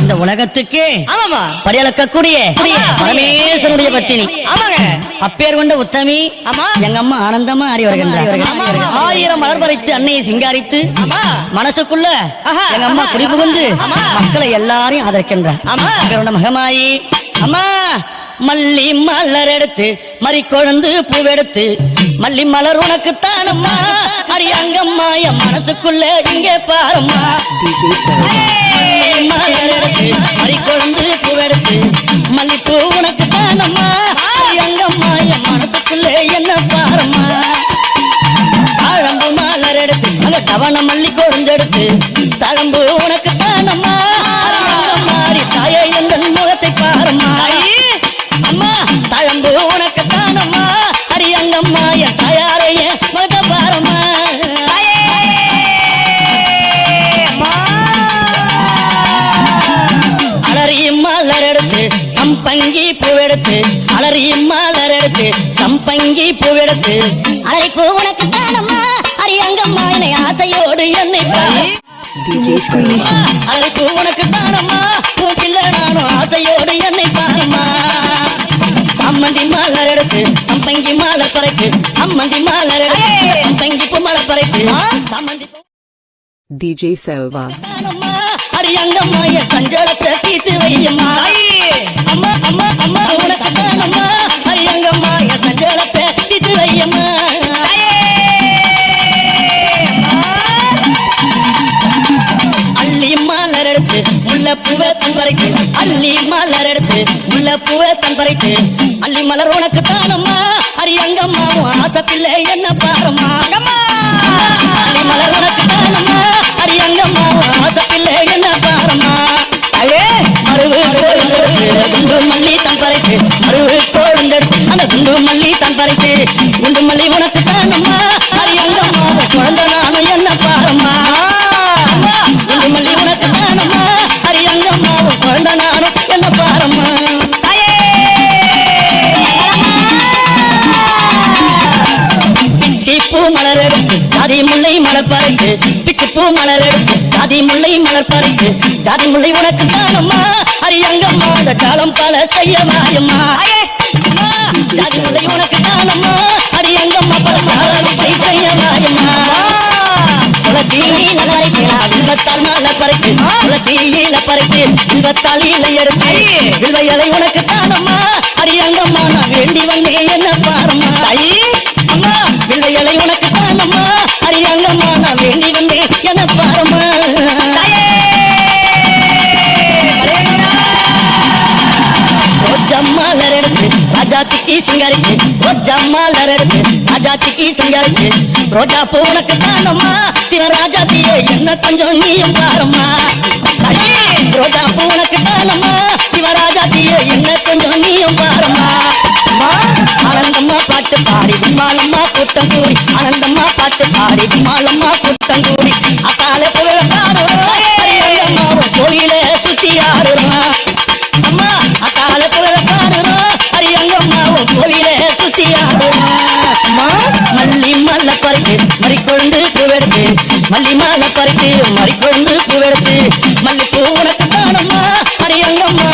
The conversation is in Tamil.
இந்த உலகத்துக்கு படியளக்கக்கூடிய ஆமா. பரமேஸ்வரனுடைய பத்தினி அப்பேர் கொண்ட உத்தமி ஆமா. எங்க அம்மா ஆனந்தமா அறி வருகின்றார். ஆயிரம் மலர் பறித்து அன்னையை சிங்காரித்து மனசுக்குள்ள. எங்க அம்மா புகுந்து ஆமா. மக்களை எல்லாரையும் ஆதரிக்கின்றார். ஆமா. அப்பேர் கொண்ட மகமாயி. அம்மா மல்லி மலர் எடுத்து மறி கொழுந்து பூவெடுத்து. மல்லி மலர் உனக்கு தானம்மா அரியங்கம்மா என் மனசுக்குள்ள இங்கே பாரம்மா. மலர் எடுத்து மறி கொழுந்து பூவெடுத்து. மல்லிப்பூ உனக்கு தானம்மா அரியங்கம்மா என் மனசுக்குள்ள என்ன பாரம்மா? தாழம்பு மலர் எடுத்து அங்க தவண மல்லி கொழுந்தெடுத்து. தழம்பு உனக்கு தானம்மா தாயாரைய முகத்தை பாரம்மா. அலறி மலர் எடுத்து சம்பங்கி பூவெடுத்து அலறி மலர் எடுத்து சம்பங்கி பூவெடுத்து அலறி பூ உனக்கு தானம்மா அரியங்கம்மா என்னை ஆசையோடு என்னை அலறி பூ உனக்கு தானம்மா சம்பங்கி மலர் பறைக்கு சம்மந்தி எடுத்து சம்பங்கி பூ மலர் பறைக்கு சம்மந்தி பூ DJ Selva. தானம்மா உள்ள பூவை தன் அள்ளி மலர் எடுத்து. உள்ள பூவை தன் அள்ளி மலர் உனக்கு தானம்மா? அரியங்கம்மா உன் ஆசை பிள்ளை என்ன பாரம்மா? அள்ளி மலர் உனக்கு தானம்மா? அரியங்கம்மா உன் ஆசை பிள்ளை என்ன பாரம்மா? மருவு கோழுந்தெடுத்து குண்டு மல்லி தன் பறைக்கு கோழுந்தெடுத்து அந்த குண்டு மல்லி தன் பறைக்கு குண்டு மல்லி உனக்கு பூ மலர் எடுத்து ஜாதி முல்லை மலர் பறித்து பிச்சி பூ மலர் எடுத்து ஜாதி முல்லை மலர் பறித்து ஜாதி முல்லை உனக்கு தானம்மா அரியங்கம்மா அந்த காலம் பல செய்ய மாயம்மா ஜாதி முல்லை உனக்கு தானம்மா அரியங்கம்மா பல காலத்தை செய்ய மாயம்மா உனக்கு தானம்மா அரியங்கம்மா நான் வேண்டி வந்தேன் என்ன பாரம்மா? அம்மா இலை உனக்கு தானம்மா? அரியங்கம்மா நான் வேண்டி வந்தேன். என்ன பாரம்மா. ரோஜம்மாலர் எடுத்து ராஜாத்திக்கு சிங்காரிக்கு ரோஜம்மாலர் எடுத்து ராஜாத்திக்கு சிங்காரிக்கு. ரோஜா பூ உனக்கு தானம்மா? சிவராஜாத்தியே என்ன கொஞ்சம் நீயும் பாரம்மா. அடே, ரோஜா பூ உனக்கு தானம்மா? சிவராஜாத்தியே என்ன கொஞ்சம் நீயும் பாரம்மா. அம்மா, ஆனந்தம்மா பாட்டு பாடி விமானம்மா கூட்டம் கூடி ஆனந்தம்மா பாட்டு பாடி மாலம்மா கூட்டம் கூடி அக்கால புகழ பாடுறோம் கோயில சுத்தி ஆடுறோம். அம்மா அக்கால புகழ அரியங்கம்மாவும் கோவில சுத்தி ஆடுறோம். அம்மா மல்லி மல்ல பறித்து மறிக்கொழுந்து புவெடுத்து மல்லி மாலை பறிக்கு மறிக்கொழுந்து பூவெடுத்து மல்லிப்பூ உனக்கு தானம்மா அரியங்கம்மா